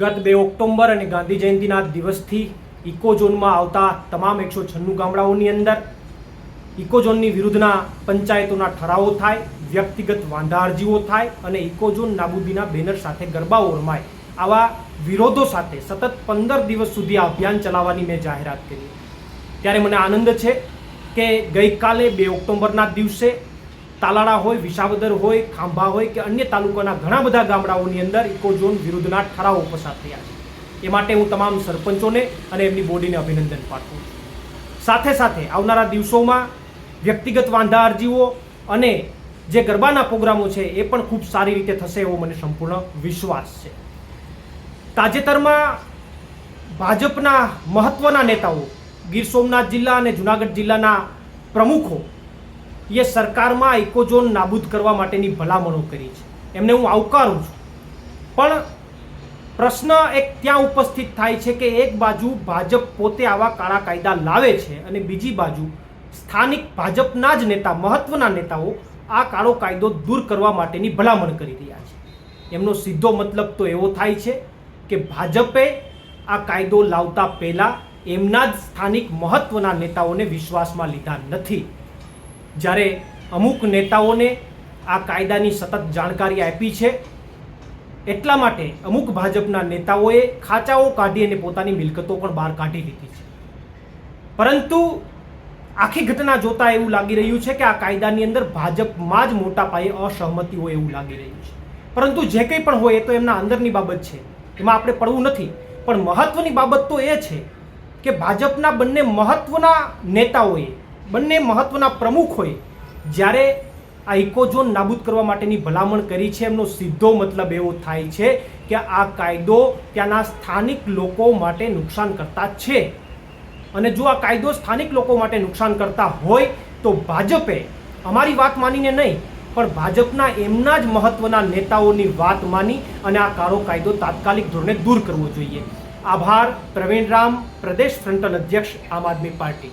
ગત બે ઓક્ટોબર અને ગાંધી જયંતિના દિવસથી ઇકો ઝોનમાં આવતા તમામ એકસો છન્નું ગામડાઓની અંદર ઇકો ઝોનની વિરુદ્ધના પંચાયતોના ઠરાવો થાય, વ્યક્તિગત વાંધા અરજીઓ થાય અને ઇકો ઝોન નાબૂદીના બેનર સાથે ગરબાઓ રમાય. આવા વિરોધો સાથે સતત પંદર દિવસ સુધી આ અભિયાન ચલાવવાની મેં જાહેરાત કરી. ત્યારે મને આનંદ છે કે ગઈકાલે બે ઓક્ટોબરના દિવસે તાલાળા હોય, વિસાવદર હોય, ખાંભા હોય કે અન્ય તાલુકાના ઘણા બધા ગામડાઓની અંદર ઇકોઝોન વિરુદ્ધના ઠરાવો પસાર થયા છે. એ માટે હું તમામ સરપંચોને અને એમની બોડીને અભિનંદન પાઠવું છું. સાથે સાથે આવનારા દિવસોમાં વ્યક્તિગત વાંધા અરજીઓ અને જે ગરબાના પ્રોગ્રામો છે એ પણ ખૂબ સારી રીતે થશે એવો મને સંપૂર્ણ વિશ્વાસ છે. તાજેતરમાં ભાજપના મહત્વના નેતાઓ ગીર સોમનાથ જિલ્લા અને જુનાગઢ જિલ્લાના પ્રમુખો એ સરકારમાં આઇકોઝોન નાબૂદ કરવા માટેની ભલામણો કરી છે. એમને હું આવકારું છું. પણ પ્રશ્ન એક ત્યાં ઉપસ્થિત થાય છે કે એક બાજુ ભાજપ પોતે આવા કાળા કાયદા લાવે છે અને બીજી બાજુ સ્થાનિક ભાજપના જ નેતા, મહત્વના નેતાઓ આ કાળો કાયદો દૂર કરવા માટેની ભલામણ કરી રહ્યા છે. એમનો સીધો મતલબ તો એવો થાય છે કે ભાજપે આ કાયદો લાવતા પહેલાં એમના જ સ્થાનિક મહત્વના નેતાઓને વિશ્વાસમાં લીધા નથી. જ્યારે અમુક નેતાઓને આ કાયદાની સતત જાણકારી આપી છે, એટલા માટે અમુક ભાજપના નેતાઓએ ખાચાઓ કાઢી અને પોતાની મિલકતો પણ બહાર કાઢી લીધી છે. પરંતુ આખી ઘટના જોતા એવું લાગી રહ્યું છે કે આ કાયદાની અંદર ભાજપમાં જ મોટા પાયે અસહમતિ હોય એવું લાગી રહ્યું છે. પરંતુ જે કંઈ પણ હોય એ તો એમના અંદરની બાબત છે. એમાં આપણે પડવું નથી. પણ મહત્વની બાબત તો એ છે કે ભાજપના બંને મહત્વના નેતાઓએ બંને મહત્વના પ્રમુખોએ જ્યારે આ ઇકોઝોન નાબૂદ કરવા માટેની ભલામણ કરી છે, એમનો સીધો મતલબ એવો થાય છે કે આ કાયદો ત્યાંના સ્થાનિક લોકો માટે નુકસાન કરતા છે. અને જો આ કાયદો સ્થાનિક લોકો માટે નુકસાન કરતા હોય, તો ભાજપે અમારી વાત માનીને નહીં, પણ ભાજપના એમના જ મહત્વના નેતાઓની વાત માની અને આ કાળો કાયદો તાત્કાલિક ધોરણે દૂર કરવો જોઈએ. આભાર પ્રવીણ રામ પ્રદેશ ફ્રન્ટલ અધ્યક્ષ, આમ આદમી પાર્ટી.